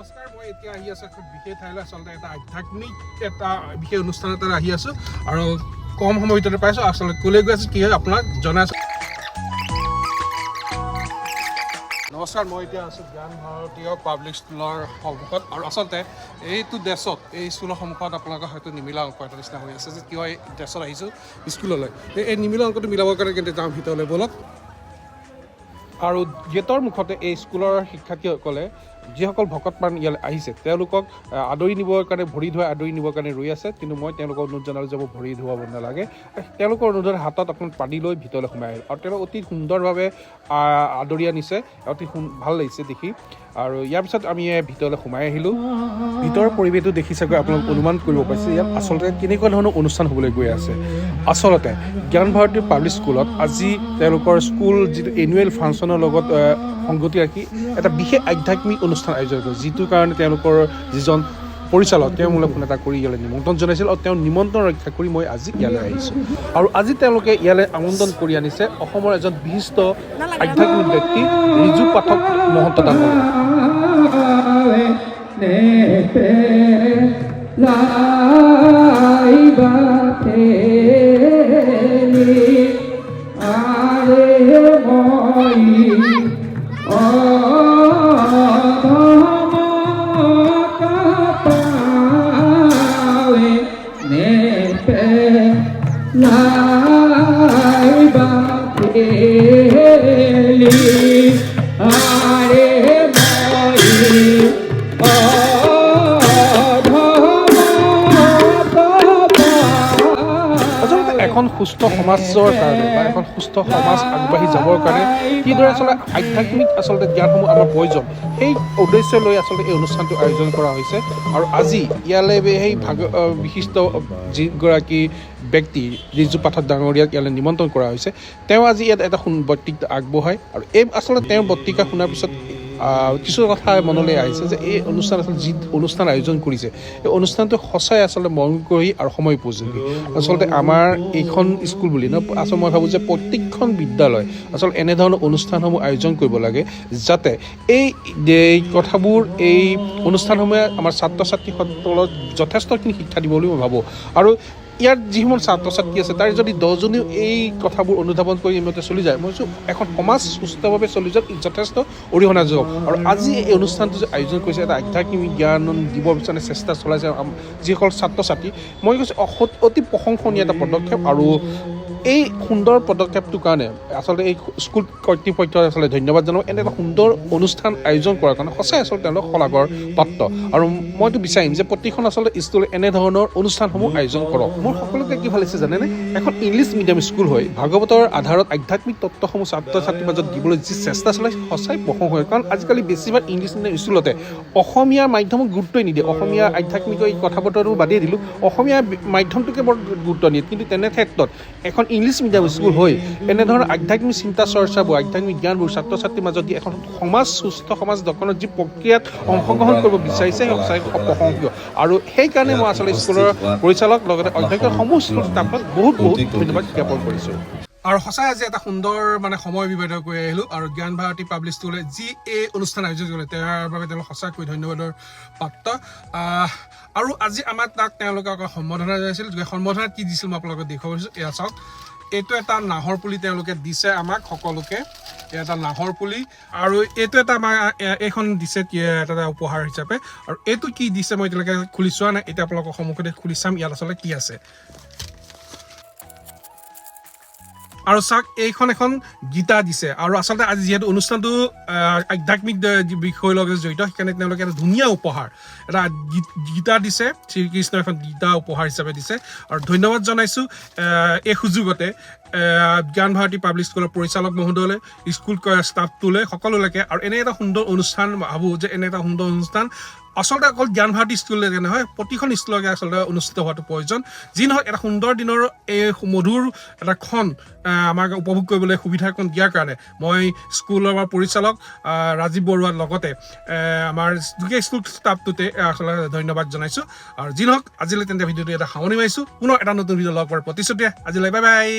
নমস্কাৰ, মই এতিয়া আহি আছোঁ এখন বিশেষ ঠাইলৈ। আচলতে এটা আধ্যাত্মিক এটা বিশেষ অনুষ্ঠান এটাত আহি আছোঁ আৰু কম সময়ৰ ভিতৰতে পাইছোঁ। আচলতে ক'লৈ গৈ আছোঁ, কি হয় আপোনাক জনাই আছোঁ। নমস্কাৰ, মই এতিয়া আছোঁ জ্ঞান ভাৰতীয় পাব্লিক স্কুলৰ সন্মুখত। আৰু আচলতে এইটো ড্ৰেছত এই স্কুলৰ সন্মুখত আপোনালোকৰ হয়তো নিমিলা অঙ্ক এটা নিচিনা হৈ আছে যে কিয় এই ড্ৰেছত আহিছোঁ স্কুললৈ। এই- এই নিমিলা অংকটো মিলাবৰ কাৰণে কিন্তু যাওঁ ভিতৰলৈ ব'লক। আৰু গেটৰ মুখতে এই স্কুলৰ শিক্ষাৰ্থীসকলে যিসকল ভকতপ্ৰাণ ইয়ালৈ আহিছে, তেওঁলোকক আদৰি নিবৰ কাৰণে, ভৰি ধুৱাই আদৰি নিবৰ কাৰণে ৰৈ আছে, কিন্তু মই তেওঁলোকক অনুৰোধ জনালোঁ যে মোৰ ভৰি ধুৱাব নালাগে। তেওঁলোকৰ অনুৰোধত হাতত অকণমান পানী লৈ ভিতৰলৈ সোমাই আহিল। আৰু তেওঁলোক অতি সুন্দৰভাৱে আদৰি আনিছে, অতি ভালো লাগিছে দেখি। আৰু ইয়াৰ পিছত আমি ভিতৰলৈ সোমাই আহিলোঁ। ভিতৰৰ পৰিৱেশটো দেখি চাগৈ আপোনালোক অনুমান কৰিব পাৰিছে ইয়াত আচলতে কেনেকুৱা ধৰণৰ অনুষ্ঠান হ'বলৈ গৈ আছে। আচলতে, জ্ঞান ভাৰতী পাব্লিক স্কুলত আজি তেওঁলোকৰ স্কুল যিটো এনুৱেল ফাংচনৰ লগত সংগতি ৰাখি এটা বিশেষ আধ্যাত্মিক অনুষ্ঠান আয়োজন কৰে। যিটোৰ কাৰণে তেওঁলোকৰ যিজন পৰিচালক তেওঁ মোলৈ ফোন এটা কৰি ইয়ালৈ নিমন্ত্ৰণ জনাইছিল আৰু তেওঁ নিমন্ত্ৰণ ৰক্ষা কৰি মই আজি ইয়ালৈ আহিছোঁ। আৰু আজি তেওঁলোকে ইয়ালৈ আমন্ত্ৰণ কৰি আনিছে অসমৰ এজন বিশিষ্ট আধ্যাত্মিক ব্যক্তি, ৰিজু পাঠক মহন্ত ডাঙৰীয়া এখন সুস্থ সমাজৰ কাৰণে বা এখন সুস্থ সমাজ আগবাঢ়ি যাবৰ কাৰণে কিদৰে আচলতে আধ্যাত্মিক আচলতে জ্ঞানসমূহ আমাৰ প্ৰয়োজন, সেই উদ্দেশ্য লৈ আচলতে এই অনুষ্ঠানটো আয়োজন কৰা হৈছে। আৰু আজি ইয়ালৈ সেই ভাগ বিশিষ্ট যিগৰাকী ব্যক্তি ৰিজু পাঠক ডাঙৰীয়াক ইয়ালৈ নিমন্ত্ৰণ কৰা হৈছে, তেওঁ আজি ইয়াত এটা বক্তৃতা আগবঢ়ায়। আৰু এই আচলতে তেওঁৰ বক্তৃতা শুনাৰ পিছত কিছু কথা মনলৈ আহিছে যে এই অনুষ্ঠান আচলতে যি অনুষ্ঠান আয়োজন কৰিছে। এই অনুষ্ঠানটো সঁচাই আচলতে মন কৰি আৰু সময় উপযোগী। আচলতে আমাৰ এইখন স্কুল বুলি ন আচলতে মই ভাবোঁ যে প্ৰত্যেকখন বিদ্যালয় আচলতে এনেধৰণৰ অনুষ্ঠানসমূহ আয়োজন কৰিব লাগে যাতে এই এই কথাবোৰ, এই অনুষ্ঠানসমূহে আমাৰ ছাত্ৰ ছাত্ৰীসকলক যথেষ্টখিনি শিক্ষা দিব বুলি মই ভাবোঁ। আৰু ইয়াত যিসমূহ ছাত্ৰ ছাত্ৰী আছে, তাৰ যদি দহজনীও এই কথাবোৰ অনুধাৱন কৰি ইমতে চলি যায়, মই এখন সমাজ সুস্থভাৱে চলি যোৱাত যথেষ্ট অৰিহণা যোগ আৰু আজি এই অনুষ্ঠানটো যে আয়োজন কৰিছে, এটা আধ্যাত্মিক জ্ঞান দিব বিচাৰে চেষ্টা চলাইছে যিসকল ছাত্ৰ ছাত্ৰী মই কৈছোঁ অতি প্ৰশংসনীয় এটা পদক্ষেপ। আৰু এই সুন্দৰ পদক্ষেপটোৰ কাৰণে আচলতে এই স্কুল কৰ্তৃপক্ষক আচলতে ধন্যবাদ জনাওঁ। এনে এটা সুন্দৰ অনুষ্ঠান আয়োজন কৰাৰ কাৰণে সঁচাই আচলতে তেওঁলোক শলাগৰ পাত্ৰ। আৰু মইতো বিচাৰিম যে প্ৰতিখন আচলতে স্কুলে এনেধৰণৰ অনুষ্ঠানসমূহ আয়োজন কৰক। মোৰ সকলোকে কি ভালো লাগিছে জানেনে? এখন ইংলিছ মিডিয়াম স্কুল হৈ ভাগৱতৰ আধাৰত আধ্যাত্মিক তত্ত্বসমূহ ছাত্ৰ ছাত্ৰীৰ মাজত দিবলৈ যি চেষ্টা চলাইছে সঁচাই প্ৰশংসনীয় কাৰণ আজিকালি বেছিভাগ ইংলিছ মিডিয়াম স্কুলতে অসমীয়া মাধ্যমক গুৰুত্বই নিদিয়ে। অসমীয়া আধ্যাত্মিক এই কথা বতৰাটো বাদেই দিলোঁ। অসমীয়া মাধ্যমটোকে বৰ গুৰুত্ব নিয়ে কিন্তু তেনে ক্ষেত্ৰত এখন ইংলিছ মিডিয়াম স্কুল হৈ এনেধৰণৰ আধ্যাত্মিক চিন্তা চৰ্চাবোৰ আধ্যাত্মিক জ্ঞানবোৰ ছাত্ৰ ছাত্ৰীৰ মাজত যি এখন সমাজ, সুস্থ সমাজ দখনৰ যি প্ৰক্ৰিয়াত অংশগ্ৰহণ কৰিব বিচাৰিছে সেই সঁচাই প্ৰশংসনীয় আৰু সেইকাৰণে মই আচলতে স্কুলৰ পৰিচালক, লগতে অধ্যক্ষৰ সমূহ স্কুল ষ্টাফক বহুত বহুত ধন্যবাদ জ্ঞাপন কৰিছোঁ। আৰু সঁচাই আজি এটা সুন্দৰ মানে সময় বিবাদ কৰি আহিলোঁ আৰু জ্ঞান ভাৰতী পাব্লিক স্কুলে যি এই অনুষ্ঠান আয়োজন কৰিলে তাৰ বাবে তেওঁলোক সঁচাকৈ ধন্যবাদৰ আহ, আৰু আজি আমাৰ তাক তেওঁলোকে আকৌ সম্বৰ্ধনা জনাইছিল যে কি দিছিল মই আপোনালোকক দেখুৱাব পাৰিছোঁ এয়া চাওক এইটো এটা নাহৰ পুলি তেওঁলোকে দিছে আমাক সকলোকে। এটা নাহৰ পুলি আৰু এইটো এটা আমাৰ এইখন দিছে এটা এটা উপহাৰ হিচাপে। আৰু এইটো কি দিছে মই এতিয়ালৈকে খুলি চোৱা নাই এতিয়া আপোনালোকৰ সন্মুখতে খুলি চাম ইয়াত আচলতে কি আছে। আৰু চাওক এইখন এখন গীতা দিছে। আৰু আচলতে আজি যিহেতু অনুষ্ঠানটো আধ্যাত্মিক বিষয়ৰ লগত জড়িত, সেইকাৰণে তেওঁলোকে এটা ধুনীয়া উপহাৰ, এটা গীতা দিছে শ্ৰীকৃষ্ণ এখন গীতা উপহাৰ হিচাপে দিছে। আৰু ধন্যবাদ জনাইছোঁ এই সুযোগতে জ্ঞান ভাৰতী পাব্লিক স্কুলৰ পৰিচালক মহোদয়লৈ, স্কুল ষ্টাফটোলৈ সকলোলৈকে। আৰু এনে এটা সুন্দৰ অনুষ্ঠান ভাবোঁ যে এনে এটা সুন্দৰ অনুষ্ঠান আচলতে অকল জ্ঞান ভাৰতী স্কুললৈকে নহয় প্ৰতিখন স্কুলকে আচলতে অনুষ্ঠিত হোৱাটো প্ৰয়োজন। যি নহওক এটা সুন্দৰ দিনৰ এই মধুৰ এটা ক্ষণ আমাক উপভোগ কৰিবলৈ সুবিধাকণ দিয়াৰ কাৰণে মই স্কুলৰ আমাৰ পৰিচালক ৰাজীৱ বৰুৱাৰ লগতে আমাৰ গোটেই স্কুল ষ্টাফটোতে আচলতে ধন্যবাদ জনাইছোঁ। আৰু যি নহওক আজিলৈ তেন্তে ভিডিঅ'টো এটা সামৰণি মাৰিছোঁ। পুনৰ এটা নতুন ভিডিঅ' লগ পোৱাৰ প্ৰতিশ্ৰুতিৰে আজিলৈ বাই বাই